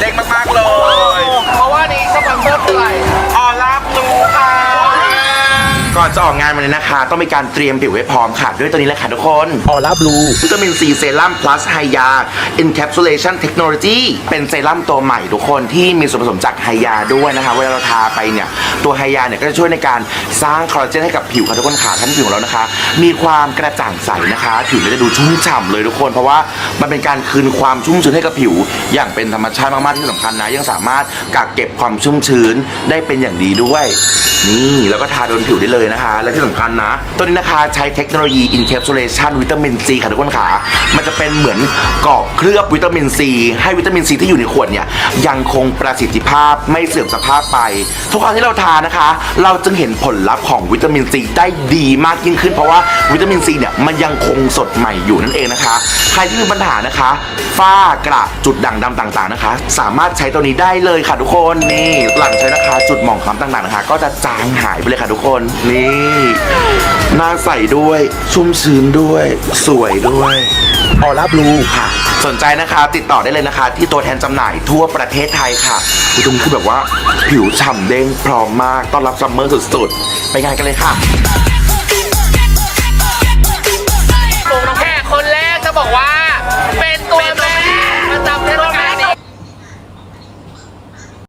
เด็กมากๆเลย เพราะว่านี้สปอนเซอร์คืออะไรออร่าบลูค่ะ ก่อนจะออกงานวันนี้นะคะ ต้องมีการเตรียมผิวไว้พร้อมค่ะ ด้วยตัวนี้เลยค่ะทุกคนออร่าบลูวิตามินซีเซรั่ม plus ไฮยา encapsulation technology เป็นเซรั่มตัวใหม่ทุกคนที่มีส่วนผสมจากไฮยาด้วยนะคะ เวลาเราทาไปเนี่ย ตัวไฮยาเนี่ยก็จะช่วยในการสร้างคอลลาเจนให้กับผิวค่ะทุกคนขาทั้งผิวของเรานะคะ มีความกระจ่างใสนะคะ ผิวเนี่ยจะดูชุ่มฉ่ำเลยทุกคน เพราะว่ามันเป็นการคืนความชุ่มชื้นให้กับผิว อย่างเป็นธรรมชาติมากๆที่สำคัญนะ ยังสามารถกักเก็บความชุ่มชื้นได้เป็นอย่างดีด้วย นี่แล้วก็ทาโดนผิวได้เลยนะคะ และที่สำคัญนะ ตัวนี้นะคะใช้เทคโนโลยี encapsulation วิตามินซีค่ะทุกคนค่ะ มันจะเป็นเหมือนกรอบเคลือบวิตามินซีให้วิตามินซีที่อยู่ในขวดเนี่ยยังคงประสิทธิภาพไม่เสื่อมสภาพไป ทุกครั้งที่เราทานนะคะ เราจึงเห็นผลลัพธ์ของวิตามินซีได้ดีมากยิ่งขึ้น เพราะว่าวิตามินซีเนี่ยมันยังคงสดใหม่อยู่นั่นเองนะคะ ใครที่มีปัญหานะคะฝ้ากระจุดด่างดำต่างๆนะคะ สามารถใช้ตัวนี้ได้เลยค่ะทุกคนนี่หลังใช้นะคะ จุดหมองคล้ำต่างๆนะคะ ก็จะจางหายไปเลยค่ะทุกคนนี่หน้าใสด้วย ชุ่มชื้นด้วย สวยด้วยออร่าบลูค่ะ สนใจนะคะติดต่อได้เลยนะคะ ที่ตัวแทนจำหน่ายทั่วประเทศไทยค่ะคุณตุ้มคือแบบว่า ผิวฉ่ำเด้งพร้อมมากต้อนรับซัมเมอร์สุดๆ ไปงานกันเลยค่ะ